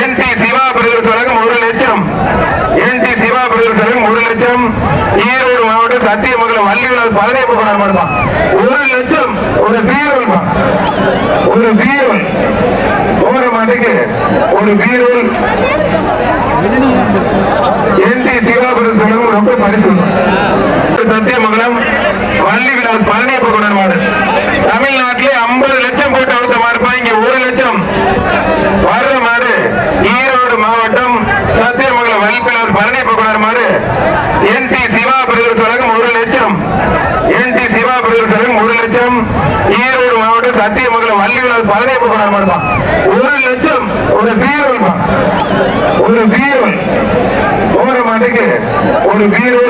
என் D Siva brother சலகம் ஒரு லட்சம். என் டி சிவா பிரதர் சலகம் ஒரு லட்சம். ஈரோடு மாவட்டம் சத்தியமங்கலம் வள்ளியூர் பதினைப்பு படம் பண்ணுவான் ஒரு லட்சம். ஒரு பீரோல் ஒரு பீரோல். போற மாட்டுக்கு ஒரு பீரோல். என் டி சிவா பிரதர் சலகம் ரொம்ப பரிசு சத்தியமங்கலம் வள்ளி விழா பழனியப்ப கொண்டாடுவாரு வருமாறு என் டி சிவா பிரதர் சொல்லும் ஒரு லட்சம். என்டி சிவா பிரதர் சொல்லும் ஒரு லட்சம். ஈரோடு மாவட்டம் சத்தியமங்கலம் வள்ளி விழா பதினைப்பு கொண்டாடுமாடுப்பா ஒரு லட்சம். ஒரு பீரோல்மா? ஒரு பீரோல். போற மாட்டுக்கு ஒரு பீரோல்